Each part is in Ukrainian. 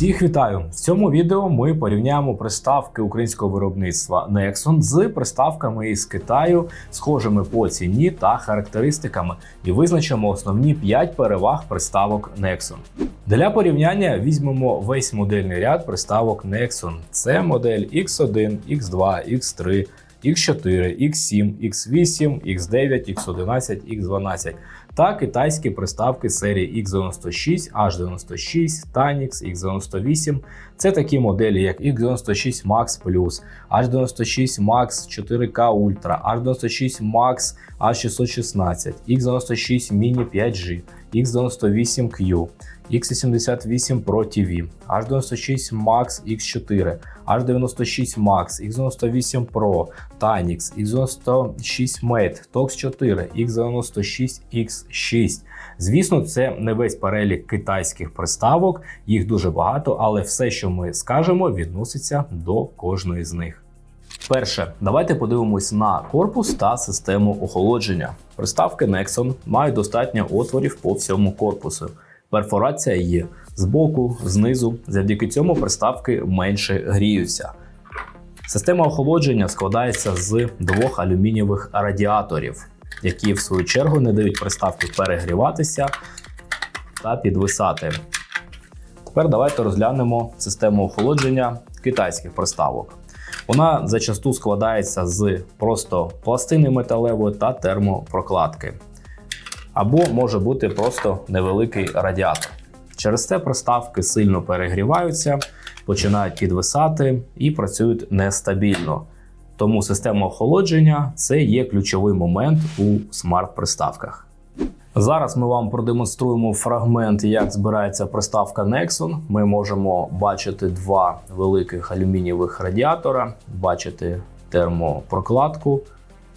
Всіх вітаю! В цьому відео ми порівняємо приставки українського виробництва Nexon з приставками із Китаю, схожими по ціні та характеристиками, і визначимо основні 5 переваг приставок Nexon. Для порівняння візьмемо весь модельний ряд приставок Nexon. Це модель X1, X2, X3, X4, X7, X8, X9, X11, X12 та китайські приставки серії X96, H96, Tanix, X98. Це такі моделі, як X96 Max Plus, H96 Max 4K Ultra, H96 Max H616, X96 Mini 5G, X98Q, X88 Pro TV, H96 Max X4, H96 Max, X98 Pro, Tanix, X96 Mate, Tox 4, X96 X6. Звісно, це не весь перелік китайських приставок, їх дуже багато, але все, що ми скажемо, відноситься до кожної з них. Перше, давайте подивимось на корпус та систему охолодження. Приставки Nexon мають достатньо отворів по всьому корпусу. Перфорація є збоку, знизу. Завдяки цьому приставки менше гріються. Система охолодження складається з двох алюмінієвих радіаторів, які в свою чергу не дають приставки перегріватися та підвисати. Тепер давайте розглянемо систему охолодження китайських приставок. Вона зачасту складається з просто пластини металевої та термопрокладки. Або може бути просто невеликий радіатор. Через це приставки сильно перегріваються, починають підвисати і працюють нестабільно. Тому система охолодження це є ключовий момент у смарт-приставках. Зараз ми вам продемонструємо фрагмент, як збирається приставка Nexon. Ми можемо бачити два великих алюмінієвих радіатора, бачити термопрокладку.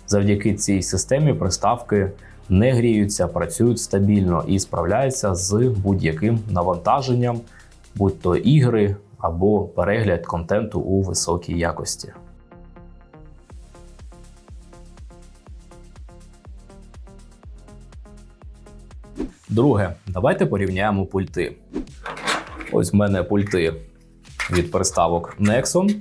Завдяки цій системі приставки не гріються, працюють стабільно і справляються з будь-яким навантаженням, будь то ігри або перегляд контенту у високій якості. Друге, давайте порівняємо пульти. Ось в мене пульти від приставок Nexon.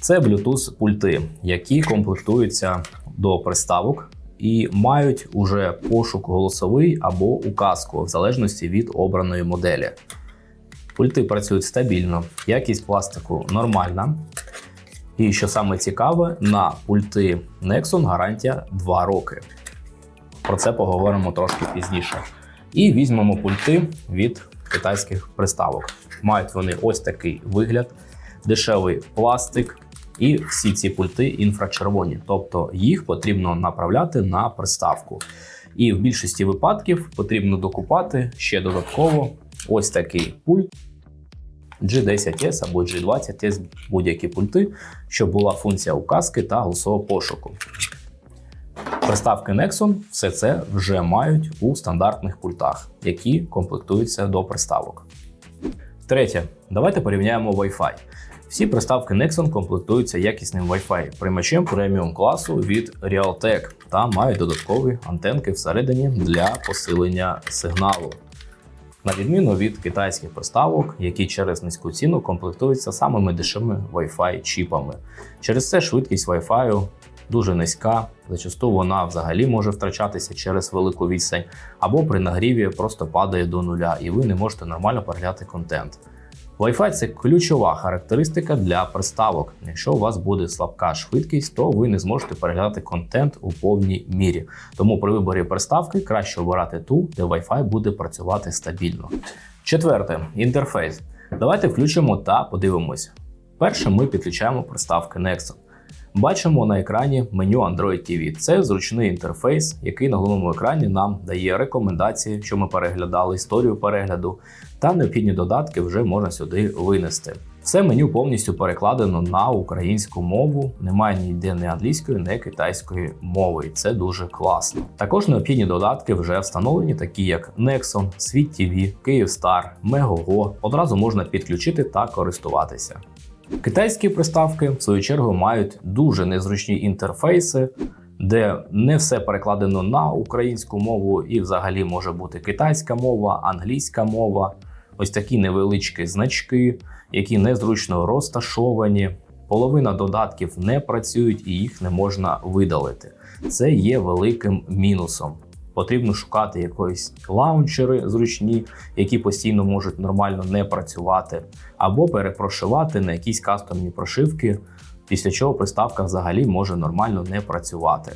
Це Bluetooth пульти, які комплектуються до приставок і мають уже пошук голосовий або указку, в залежності від обраної моделі. Пульти працюють стабільно, якість пластику нормальна. І що саме цікаве, на пульти Nexon гарантія 2 роки. Про це поговоримо трошки пізніше. І візьмемо пульти від китайських приставок. Мають вони ось такий вигляд, дешевий пластик, і всі ці пульти інфрачервоні, тобто їх потрібно направляти на приставку. І в більшості випадків потрібно докупати ще додатково ось такий пульт. G10S або G20S будь-які пульти, щоб була функція указки та голосового пошуку. Приставки Nexon все це вже мають у стандартних пультах, які комплектуються до приставок. Третє, давайте порівняємо Wi-Fi. Всі приставки Nexon комплектуються якісним Wi-Fi приймачем преміум класу від Realtek та мають додаткові антенки всередині для посилення сигналу. На відміну від китайських приставок, які через низьку ціну комплектуються самими дешевими Wi-Fi чіпами. Через це швидкість Wi-Fi дуже низька, зачасту вона взагалі може втрачатися через велику відстань, або при нагріві просто падає до нуля, і ви не можете нормально переглядати контент. Wi-Fi це ключова характеристика для приставок. Якщо у вас буде слабка швидкість, то ви не зможете переглядати контент у повній мірі. Тому при виборі приставки краще обирати ту, де Wi-Fi буде працювати стабільно. Четверте інтерфейс. Давайте включимо та подивимось. Перше ми підключаємо приставки Nexon. Бачимо на екрані меню Android TV. Це зручний інтерфейс, який на головному екрані нам дає рекомендації, що ми переглядали, історію перегляду, та необхідні додатки вже можна сюди винести. Все меню повністю перекладено на українську мову, немає ніде ні англійської, ні китайської мови, і це дуже класно. Також необхідні додатки вже встановлені, такі як Nexon, Світ TV, Київстар, Megogo. Одразу можна підключити та користуватися. Китайські приставки, в свою чергу, мають дуже незручні інтерфейси, де не все перекладено на українську мову, і взагалі може бути китайська мова, англійська мова. ось такі невеличкі значки, які незручно розташовані. Половина додатків не працюють і їх не можна видалити. Це є великим мінусом. Потрібно шукати якісь лаунчери зручні, які постійно можуть нормально не працювати, або перепрошивати на якісь кастомні прошивки, після чого приставка взагалі може нормально не працювати.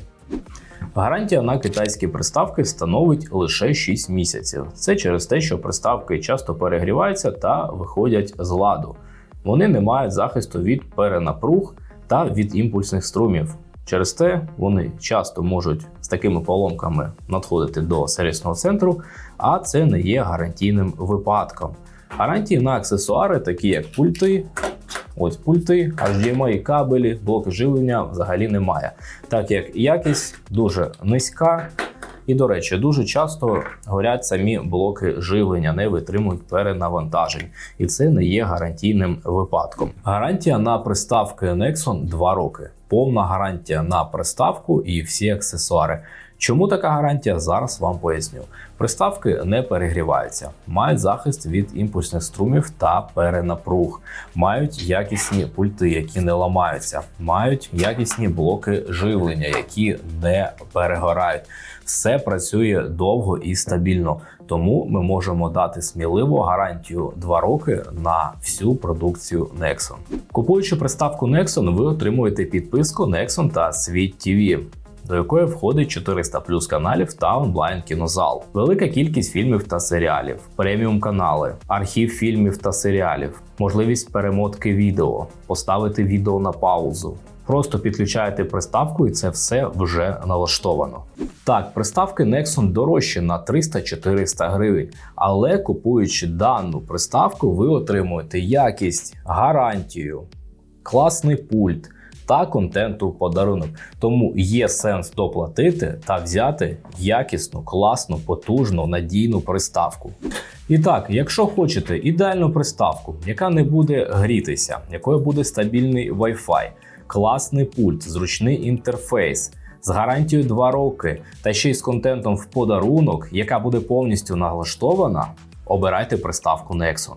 Гарантія на китайські приставки становить лише 6 місяців. Це через те, що приставки часто перегріваються та виходять з ладу. Вони не мають захисту від перенапруг та від імпульсних струмів. Через те вони часто можуть з такими поломками надходити до сервісного центру, а це не є гарантійним випадком. Гарантії на аксесуари, такі як пульти, ось пульти, HDMI кабелі, блоки живлення взагалі немає, так як якість дуже низька. І, до речі, дуже часто горять самі блоки живлення, не витримують перенавантажень, і це не є гарантійним випадком. Гарантія на приставки Nexon 2 роки. Повна гарантія на приставку і всі аксесуари. Чому така гарантія? Зараз вам поясню. Приставки не перегріваються, мають захист від імпульсних струмів та перенапруг, мають якісні пульти, які не ламаються, мають якісні блоки живлення, які не перегорають. Все працює довго і стабільно, тому ми можемо дати сміливо гарантію 2 роки на всю продукцію Nexon. Купуючи приставку Nexon, ви отримуєте підписку Nexon та Світ TV до якої входить 400 плюс каналів та онлайн кінозал, велика кількість фільмів та серіалів, преміум канали, архів фільмів та серіалів, можливість перемотки відео, поставити відео на паузу. Просто підключаєте приставку, і це все вже налаштовано. Так, приставки Nexon дорожчі на 300-400 гривень, але купуючи дану приставку, ви отримуєте якість, гарантію, класний пульт та контенту подарунок. Тому є сенс доплатити та взяти якісну, класну, потужну, надійну приставку. І так, якщо хочете ідеальну приставку, яка не буде грітися, якою буде стабільний Wi-Fi, класний пульт, зручний інтерфейс. З гарантією 2 роки та ще й з контентом в подарунок, яка буде повністю налаштована, обирайте приставку Nexon.